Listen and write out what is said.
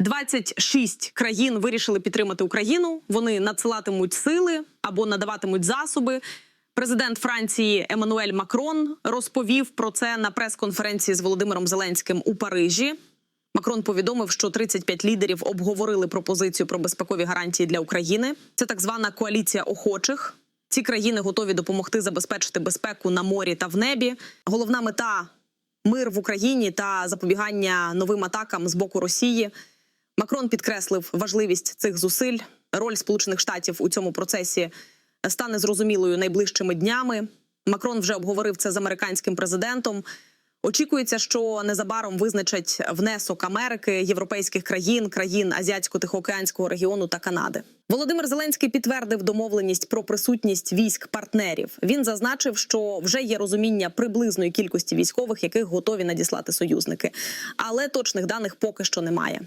26 країн вирішили підтримати Україну. Вони надсилатимуть сили або надаватимуть засоби. Президент Франції Еммануель Макрон розповів про це на прес-конференції з Володимиром Зеленським у Парижі. Макрон повідомив, що 35 лідерів обговорили пропозицію про безпекові гарантії для України. Це так звана коаліція охочих. Ці країни готові допомогти забезпечити безпеку на морі та в небі. Головна мета мир в Україні та запобігання новим атакам з боку Росії. Макрон підкреслив важливість цих зусиль. Роль Сполучених Штатів у цьому процесі стане зрозумілою найближчими днями. Макрон вже обговорив це з американським президентом. Очікується, що незабаром визначать внесок Америки, європейських країн, країн Азіатсько-Тихоокеанського регіону та Канади. Володимир Зеленський підтвердив домовленість про присутність військ партнерів. Він зазначив, що вже є розуміння приблизної кількості військових, яких готові надіслати союзники, але точних даних поки що немає.